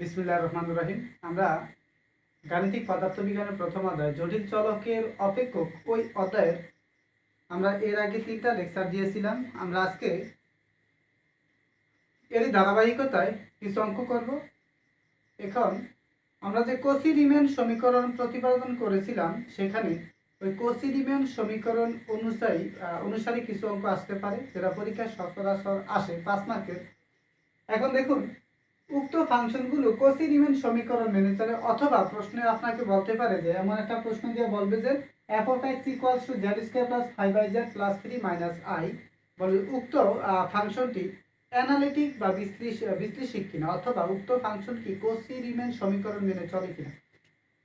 বিসমুল্লাহ রহমান রাহিম। আমরা গাণিতিক পদার্থবিজ্ঞানের প্রথম অধ্যায়, জটিল চলকের অপেক্ষক ওই অধ্যায়ের আমরা এর আগে তিনটা লেকচার দিয়েছিলাম। আমরা আজকে এরই ধারাবাহিকতায় কিছু অঙ্ক করব। এখন আমরা যে কোসি রিমেন সমীকরণ প্রতিপাদন করেছিলাম, সেখানে ওই কোসি রিমেন সমীকরণ অনুযায়ী অনুসারে কিছু অঙ্ক আসতে পারে, যেটা পরীক্ষায় সচরাচর আসে, পাঁচ মার্কের এখন দেখুন উক্ত ফাংশনগুলো কোসি রিমেন সমীকরণ মেনে চলে, অথবা প্রশ্নে আপনাকে বলতে পারে যে, এমন একটা প্রশ্ন দিয়ে বলবে যে F of X equals to Z square plus five by Z plus three minus I বলবে উক্ত ফাংশনটি অ্যানালিটিক বা বিশ্লেষ- বিশ্লেষিক কিনা, অথবা উক্ত ফাংশন কি কোসি রিমেন সমীকরণ মেনে চলে কিনা।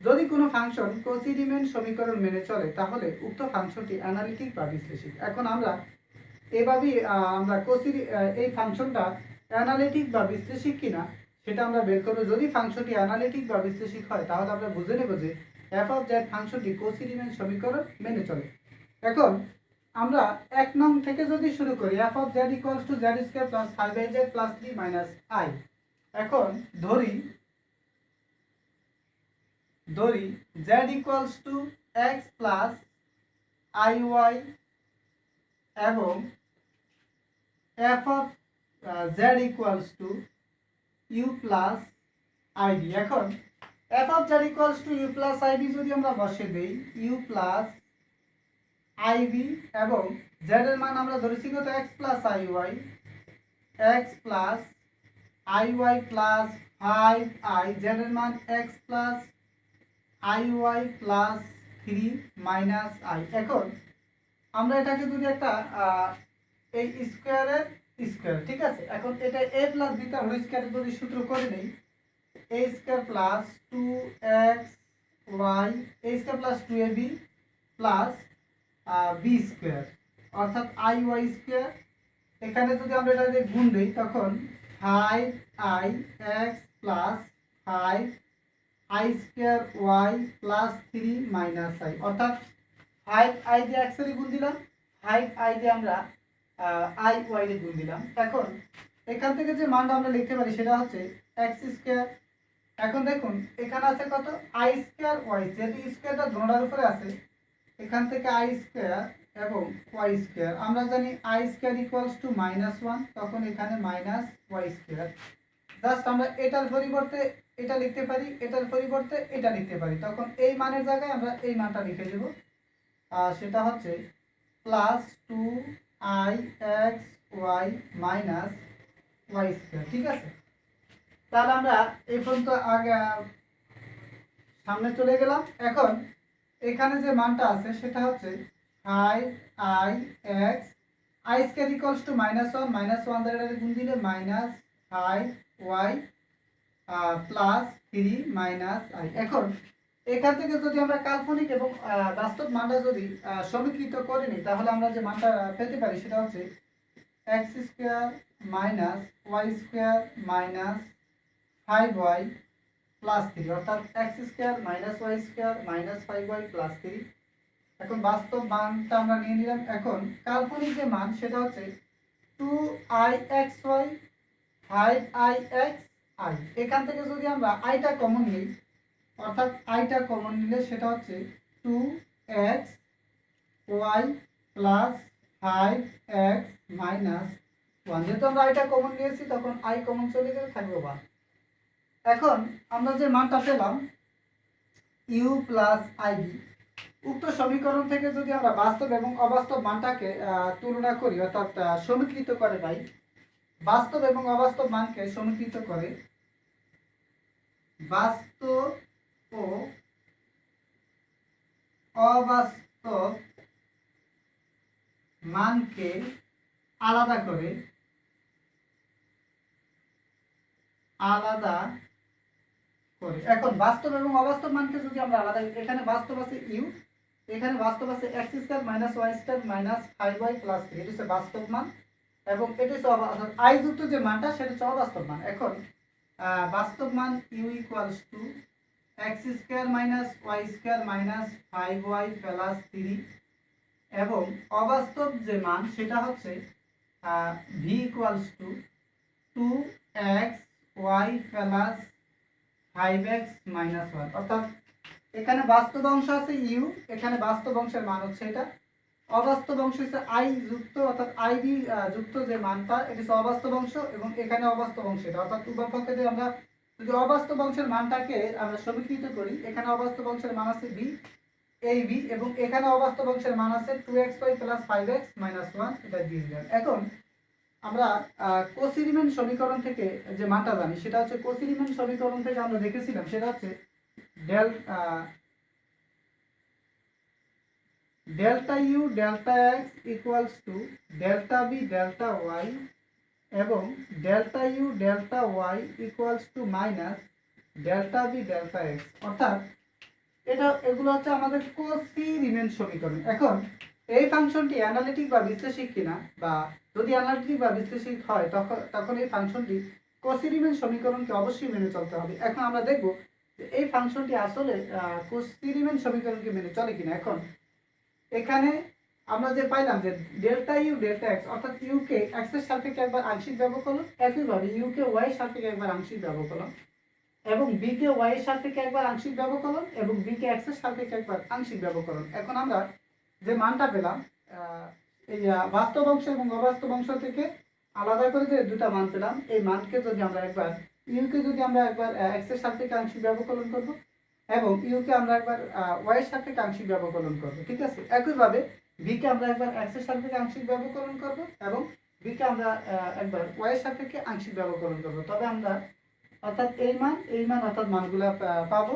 যদি কোনো ফাংশন কোসি রিমেন সমীকরণ মেনে চলে, তাহলে উক্ত ফাংশনটি অ্যানালিটিক বা বিশ্লেষিক। এখন আমরা এভাবেই আমরা কোসি এই ফাংশনটা অ্যানালিটিক বা বিশ্লেষিক কিনা, সেটা আমরা বের করব। যদি ফাংশনটি অ্যানালিটিক বা বিশ্লেষিক হয়, তাহলে আমরা বুঝে নেব যে এফ অফ জেড ফাংশনটি কোসি রিমেন সমীকরণ মেনে চলে। এখন, আমরা এক নং থেকে যদি শুরু করি F of Z equals to Z square plus five by Z plus three minus I এখন, ধরি ধরি Z equals to X plus I Y এবং F of Z equals to U plus ID এখন F of Z equals to U plus ID যদি আমরা বসে দেই you plus IB এবং জেড এর মান আমরা ধরেছি কত? X plus I Y X plus I Y plus I এর মান X plus I Y plus three minus I এখন, আমরা এটাকে যদি একটা এই স্কোয়ারের স্কোয়ার, ঠিক আছে? এখন এটা A plus beta whole square যদি সূত্র করে নেই A square plus two X Y A square plus two A B plus B square অর্থাৎ আই ওয়াই স্কোয়ার এখানে যদি আমরা এটা গুণ দিই, তখন five I X plus five I square Y plus three minus I অর্থাৎ ফাইভ আই দিয়ে এক্সেরই গুণ দিলাম ফাইভ আই দিয়ে আমরা আই ওয়াই দিয়ে গুণ দিলাম। এখন এখান থেকে যে মানটা আমরা লিখতে পারি সেটা হচ্ছে এক্স স্কোয়ার এখন দেখুন, এখানে আছে কত? আই স্কোয়ার ওয়াই যেহেতু স্কোয়ারটা ধনার উপরে আছে, এখান থেকে আই স্কোয়ার এবং ওয়াই স্কোয়ার আমরা জানি I square equals to minus one তখন এখানে মাইনাস ওয়াই স্কোয়ার জাস্ট আমরা এটার পরিবর্তে এটা লিখতে পারি, এটার পরিবর্তে এটা লিখতে পারি। তখন এই মানের জায়গায় আমরা এই মানটা লিখে দেব। আর সেটা হচ্ছে plus two I X Y minus Y square ঠিক আছে? তাহলে আমরা এই পর্যন্ত আগে সামনে চলে গেলাম। এখন এখানে যে মানটা আছে সেটা হচ্ছে five I X I square equals to minus one minus one দ্বারা গুণ দিলে minus five Y plus three minus I এখন এখান থেকে যদি আমরা কাল্পনিক এবং বাস্তব মানটা যদি সমীকৃত করে নিই, তাহলে আমরা যে মানটা পেতে পারি সেটা হচ্ছে X square minus Y square minus five Y plus three অর্থাৎ X square minus Y square minus five Y plus three এখন বাস্তব মানটা আমরা নিয়ে নিলাম। এখন কাল্পনিক যে মান, সেটা হচ্ছে two I X Y five I X I এখান থেকে যদি আমরা আইটা কমন নিই অর্থাৎ আইটা কমন নিলে সেটা হচ্ছে two X Y plus five X minus one যেহেতু আমরা আইটা কমন নিয়েছি, তখন আই কমন চলে গেলে থাকবে ওয়ান এখন আমরা যে মানটা পেলাম ইউ প্লাস আইবি উক্ত সমীকরণ থেকে যদি আমরা বাস্তব এবং অবাস্তব মানটাকে তুলনা করি, অর্থাৎ সমীকৃত করে পাই, বাস্তব এবং অবাস্তব মানকে সমীকৃত করে, বাস্তব ও অবাস্তব মানকে আলাদা করে আলাদা করে। এখন বাস্তব এবং অবাস্তব মানকে যদি আমরা আলাদা এখানে বাস্তব আছে ইউ এখানে বাস্তব আছে X square minus Y square minus five Y plus three এটা হচ্ছে বাস্তব মান এবং এটা হচ্ছে অবা- আই যুক্ত যে মানটা, সেটা হচ্ছে অবাস্তব মান। এখন বাস্তব মান u equals to x square minus y square minus five y plus three এবং অবাস্তব যে মান সেটা হচ্ছে v equals to two x y plus five x minus one অর্থাৎ এখানে বাস্তব অংশ আছে ইউ এখানে বাস্তব অংশের মান হচ্ছে এটা। অবাস্তব অংশ হচ্ছে আই যুক্ত, অর্থাৎ আই বি যুক্ত যে মানটা, এটা হচ্ছে অবাস্তব অংশ এবং এখানে অবাস্তব অংশ এটা। অর্থাৎ উভয় পক্ষে আমরা যদি অবাস্তব অংশের মানটাকে আমরা সমীকৃত করি, এখানে অবাস্তব অংশের মান আছে বি এই বি এবং এখানে অবাস্তব অংশের মান আছে two X Y plus five X minus one এটা দিয়ে দিলাম। এখন আমরা কোসিরিমেন সমীকরণ থেকে যে মানটা জানি, সেটা হচ্ছে কোসিরিমেন সমীকরণ থেকে আমরা দেখেছিলাম, সেটা হচ্ছে del delta U delta X equals to delta B delta Y এবং delta U delta Y equals to minus delta B delta X অর্থাৎ এটা, এগুলো হচ্ছে আমাদের কোসি রিমেন সমীকরণ। এখন এই ফাংশনটি অ্যানালিটিক বা বিশ্লেষিক কিনা বা যদি অ্যানালিটিক বা বিশ্লেষিক হয়, তখন তখন এই ফাংশনটি কোসি রিমেন সমীকরণকে অবশ্যই মেনে চলতে হবে। এখন আমরা দেখব যে এই ফাংশনটি আসলে কোসি রিমেন সমীকরণকে মেনে চলে কিনা। এখন এখানে আমরা যে পাইলাম যে ডেল্টা ইউ ডেল্টা এক্স অর্থাৎ ইউকে এক্সের সাপেক্ষে একবার আংশিক ব্যবকলন একইভাবে ইউকে ওয়াই এর সাপেক্ষে একবার আংশিক ব্যবকলন এবং বি কে ওয়াই এর সাপেক্ষে একবার আংশিক ব্যবকলন এবং বি কে এক্সের সাপেক্ষে একবার আংশিক ব্যবকলন এখন আমরা যে মানটা পেলাম এই বাস্তব অংশ এবং অবাস্তব অংশ থেকে আলাদা করে যে দুটা মান পেলাম, এই মানকে যদি আমরা একবার ইউকে যদি আমরা একবার এক্সের সাপেক্ষে আংশিক ব্যবকলন করব, এবং ইউকে আমরা একবার ওয়াই এর সাপেক্ষে আংশিক ব্যবকলন করব, ঠিক আছে? একইভাবে বি কে আমরা একবার এক্সের সাপেক্ষে আংশিক ব্যবকলন করব এবং বিকে আমরা একবার ওয়াই সাপেক্ষে আংশিক ব্যবকলন করব। তবে আমরা অর্থাৎ এই মান এই মান অর্থাৎ মানগুলো পাবো।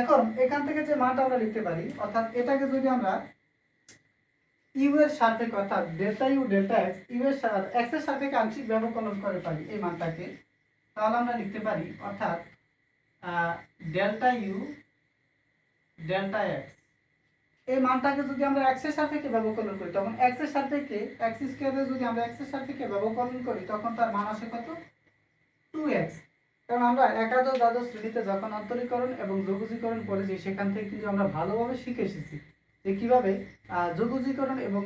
এখন এখান থেকে যে মানটা আমরা লিখতে পারি, অর্থাৎ এটাকে যদি আমরা ইউ এর সাপেক্ষে, অর্থাৎ delta U delta X U এর এক্সের সাপেক্ষে আংশিক ব্যবকলন করে পারি এই মানটাকে, তাহলে আমরা লিখতে পারি, অর্থাৎ ডেল্টা ইউ ডেল্টা এক্স এই মানটাকে যদি আমরা এক্সের সাপেক্ষে ব্যবকলন করি, তখন এক্সের সাপেক্ষে এক্স স্কোয়ারে যদি আমরা এক্সের সাপেক্ষে ব্যবকলন করি, তখন তার মান আসে কত? টু এক্স কারণ আমরা একাদশ দ্বাদশ শ্রেণীতে যখন অন্তরীকরণ এবং যোগজীকরণ করেছি, সেখান থেকে কিন্তু আমরা ভালোভাবে শিখে এসেছি যে কীভাবে যোগজীকরণ এবং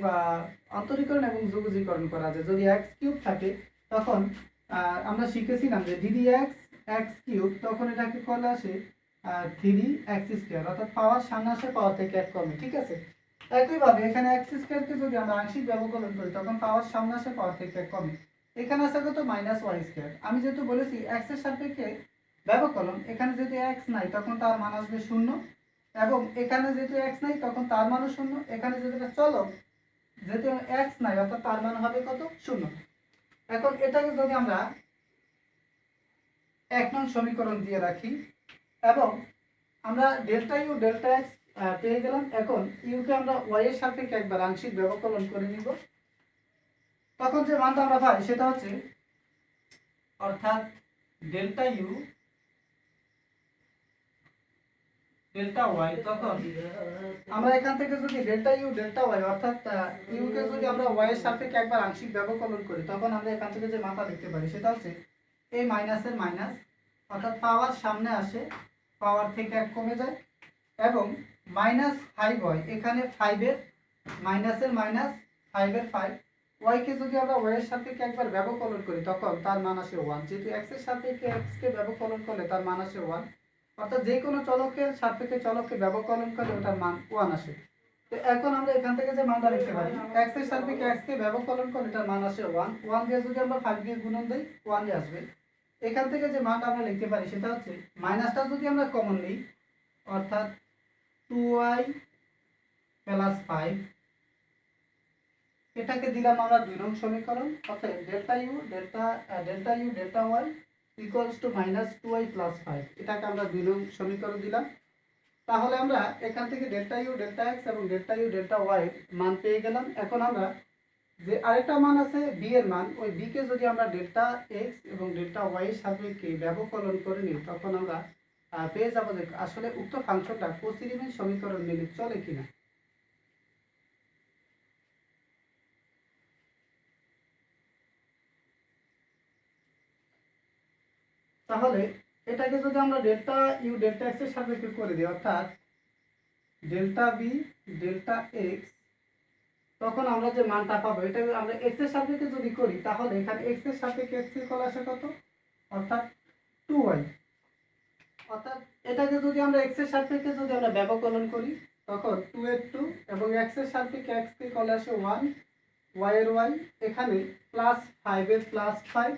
অন্তরীকরণ এবং যোগজীকরণ করা যায়। যদি এক্স কিউব থাকে, তখন আমরা শিখেছিলাম যে ডিডি এক্স এক্স কিউব তখন এটাকে কলে আসে থ্রি এক্স স্কোয়ার, অর্থাৎ পাওয়ার সামনে আসে পাওয়ার থেকে এক কমে, ঠিক আছে? একইভাবে এখানে এক্স স্কোয়ারকে যদি আমরা আংশিক ব্যবকলন করি, তখন পাওয়ার সামনে আসে পাওয়ার থেকে এক কমে। এখানে আসে কত? Minus Y square. আমি যেহেতু বলেছি এক্সের সাপেক্ষে ব্যবকলন, এখানে যদি এক্স নাই, তখন তার মান আসবে শূন্য। এবং এখানে যেহেতু এক্স নাই, তখন তার মানও শূন্য। এখানে যেহেতু চলক, যেহেতু এক্স নাই, অর্থাৎ তার মান হবে কত? শূন্য। এখন এটাকে যদি আমরা এক নং সমীকরণ দিয়ে রাখি এবং আমরা ডেল্টা ইউ ডেল্টা এক্স পেয়ে গেলাম। এখন ইউকে আমরা ওয়াই এর সাপেক্ষে একবার আংশিক ব্যবকলন করে নিব। তখন যে মানটা আমরা পাই সেটা হচ্ছে, অর্থাৎ ডেল্টা ইউ ডেল্টা ওয়াই তখন আমরা এখান থেকে যদি ডেল্টা ইউ ডেল্টা ওয়াই অর্থাৎ ইউ কে যদি আমরা ওয়াই এর সাপেক্ষে একবার আংশিক ব্যবকলন করি, তখন আমরা এখান থেকে যে মাথা লিখতে পারি সেটা হচ্ছে এই মাইনাসের মাইনাস অর্থাৎ পাওয়ার সামনে আসে পাওয়ার থেকে এক কমে যায় এবং মাইনাস ফাইভ হয়। এখানে ফাইভের মাইনাসের মাইনাস ফাইভের ফাইভ ওয়াইকে যদি আমরা ওয়াই এর সাপেক্ষে একবার ব্যবকলন করি, তখন তার মান আসে ওয়ান যেহেতু এক্সের সাপেক্ষে এক্স কে ব্যবকলন করলে তার মান আসে ওয়ান অর্থাৎ যে কোনো চলকের সাপেক্ষে চলককে ব্যবকলন করলে ওটার মান ওয়ান আসে। তো এখন আমরা এখান থেকে যে মানটা লিখতে পারি এক্সের সাপেক্ষে এক্স কে ব্যবকলন করলে এটার মান আসে ওয়ান ওয়ান দিয়ে যদি আমরা ফাইভ দিয়ে গুণন দিই ওয়ানই আসবে। এখান থেকে যে মানটা আমরা লিখতে পারি সেটা হচ্ছে মাইনাসটা যদি আমরা কমন নিই, অর্থাৎ টু ওয়াই প্লাস ফাইভ এটাকে দিলাম আমরা দুই নং সমীকরণ অর্থাৎ delta U delta delta U delta Y equals to minus two Y plus five এটাকে আমরা দুই নং সমীকরণ দিলাম। তাহলে আমরা এখান থেকে ডেল্টা ইউ ডেল্টা এক্স এবং ডেল্টা ইউ ডেল্টা ওয়াই মান পেয়ে গেলাম। এখন আমরা যে আরেকটা মান আছে বি এর মান, ওই বি কে যদি আমরা ডেল্টা এক্স এবং ডেল্টা ওয়াই সাপেক্ষে ব্যবকলন করে নিই, তখন আমরা পেয়ে যাব যে আসলে উক্ত ফাংশনটা কোসিরিমেন সমীকরণ মেনে চলে কিনা। তাহলে এটাকে যদি আমরা ডেল্টা ইউ ডেল্টা এক্সের সাপেক্ষে করে দিই, অর্থাৎ ডেল্টা বি ডেল্টা এক্স তখন আমরা যে মানটা পাবো, এটা আমরা এক্সের সাপেক্ষে যদি করি, তাহলে এখানে এক্সের সাপেক্ষে এক্সের কল আসে কত? অর্থাৎ টু ওয়াই অর্থাৎ এটাকে যদি আমরা এক্সের সাপেক্ষে যদি আমরা ব্যবকলন করি, তখন টু এর টু এবং এক্সের সাপেক্ষে এক্স কে কলে আসে ওয়ান ওয়াই এর ওয়াই এখানে প্লাস ফাইভ এর প্লাস ফাইভ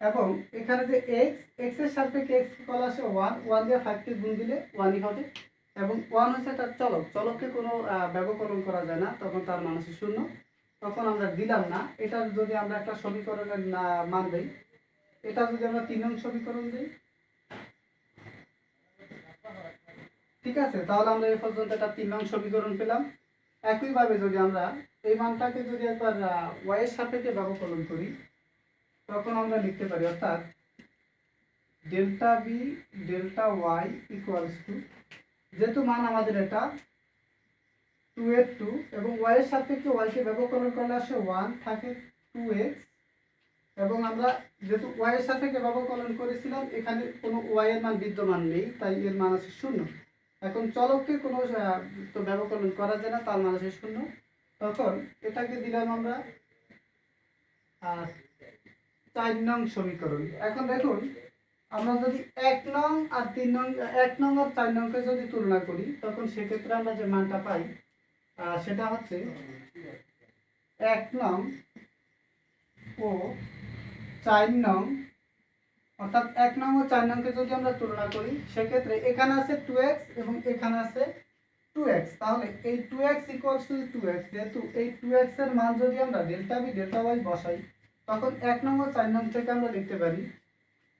এবং এখানে যে এক্স এক্সের সাপেক্ষে এক্স কলে আসে ওয়ান ওয়ান দিয়ে ফাইভকে গুণ দিলে ওয়ানই হবে। এবং ওয়ান হচ্ছে তার চলক। চলককে কোনো ব্যবকরণ করা যায় না, তখন তার মান হচ্ছে শূন্য। তখন আমরা দিলাম না। এটা যদি আমরা একটা সমীকরণের মান দিই, এটা যদি আমরা তিন নং সমীকরণ দিই, ঠিক আছে? তাহলে আমরা এই পর্যন্ত একটা তিন নং সমীকরণ পেলাম। একইভাবে যদি আমরা এই মানটাকে যদি একবার ওয়াই এর সাপেক্ষে ব্যবকরণ করি, তখন আমরা লিখতে পারি, অর্থাৎ delta B delta Y equals to যেহেতু মান আমাদের এটা টু এর টু এবং ওয়াই এর সাপেক্ষে ওয়াইকে ব্যবকলন করলে আসে ওয়ান থাকে টু এক্স এবং আমরা যেহেতু ওয়াই এর সাপেক্ষে ব্যবকলন করেছিলাম, এখানে কোনো ওয়াই এর মান বিদ্যমান নেই, তাই এর মান আছে শূন্য। এখন চলককে কোনো তো ব্যবকলন করা যায় না, তার মান আছে শূন্য। তখন এটাকে দিলাম আমরা আর চার নং সমীকরণ। এখন দেখুন আমরা যদি এক নং আর তিন নং, এক নং আর চার নংকে যদি তুলনা করি, তখন সেক্ষেত্রে আমরা যে মানটা পাই সেটা হচ্ছে এক নং ও চার নং। অর্থাৎ এক নং ও চার নংকে যদি আমরা তুলনা করি, সেক্ষেত্রে এখানে আছে টু এক্স এবং এখানে আছে টু এক্স তাহলে এই two X equals to two X যেহেতু এই টু এক্সের মান যদি আমরা ডেল্টা বি ডেল্টা ওয়াই বসাই, তখন এক নং ও চার নং থেকে আমরা লিখতে পারি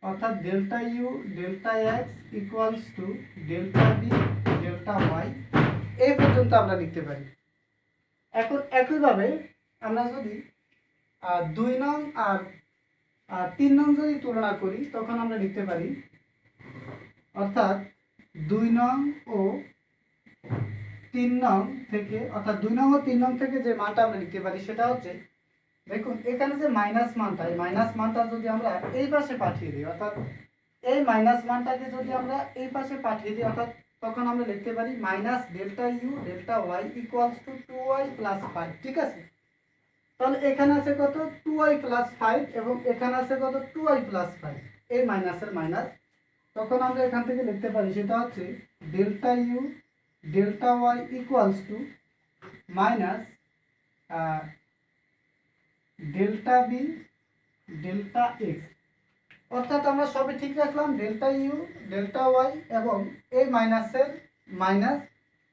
অর্থাৎ delta U delta X equals to delta B delta Y এই পর্যন্ত আমরা লিখতে পারি। এখন একইভাবে আমরা যদি দুই নং আর আর তিন নং যদি তুলনা করি, তখন আমরা লিখতে পারি, অর্থাৎ দুই নং ও তিন নং থেকে, অর্থাৎ দুই নং ও তিন নং থেকে যে মানটা আমরা লিখতে পারি, সেটা হচ্ছে দেখুন, এখানে যে মাইনাস মানটা, এই মাইনাস মানটা যদি আমরা এই পাশে পাঠিয়ে দিই, অর্থাৎ এই মাইনাস মানটাকে যদি আমরা এই পাশে পাঠিয়ে দিই, অর্থাৎ তখন আমরা লিখতে পারি minus delta U delta Y equals to two Y plus five ঠিক আছে? তাহলে এখানে আছে কত? টু ওয়াই প্লাস ফাইভ এবং এখানে আছে কত? টু ওয়াই প্লাস ফাইভ এই মাইনাসের মাইনাস তখন আমরা এখান থেকে লিখতে পারি সেটা হচ্ছে delta U delta Y equals to minus delta B, delta X. অর্থাৎ আমরা সবই ঠিক রাখলাম, ডেল্টা ইউ, ডেল্টা ওয়াই এবং এই মাইনাসের মাইনাস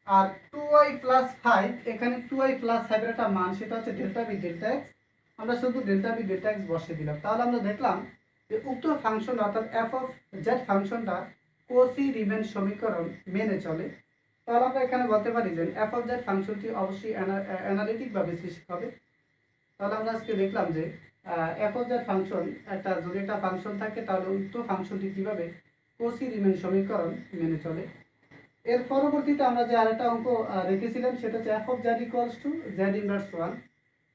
আর টু ওয়াই প্লাস ফাইভ, এখানে টু ওয়াই প্লাস ফাইভের একটা মান, সেটা হচ্ছে ডেল্টা বি, ডেল্টা এক্স। আমরা শুধু ডেল্টা বি, ডেল্টা এক্স বসিয়ে দিলাম। তাহলে আমরা দেখলাম যে উক্ত ফাংশন, অর্থাৎ এফ অফ জেড ফাংশনটা কোসি রিমেন সমীকরণ মেনে চলে। তাহলে আমরা এখানে বলতে পারি যে এফ অফ জেড ফাংশনটি অবশ্যই অ্যানালিটিক বা বিশ্লেষিক হবে। তাহলে আমরা আজকে দেখলাম যে এফ অফ ফাংশন একটা যদি একটা ফাংশন থাকে, তাহলে উক্ত ফাংশনটি কীভাবে কোসি রিমেন সমীকরণ মেনে চলে? এর পরবর্তীতে আমরা যে আরেকটা অঙ্ক রেখেছিলাম, সেটা হচ্ছে F of Z equals to Z inverse one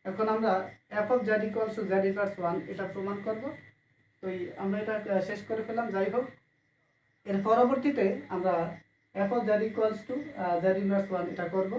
এখন আমরা F of Z equals to Z inverse one এটা প্রমাণ করব। তো আমরা এটা শেষ করে ফেলাম যাই হোক। এর পরবর্তীতে আমরা F of Z equals to Z inverse one এটা করব।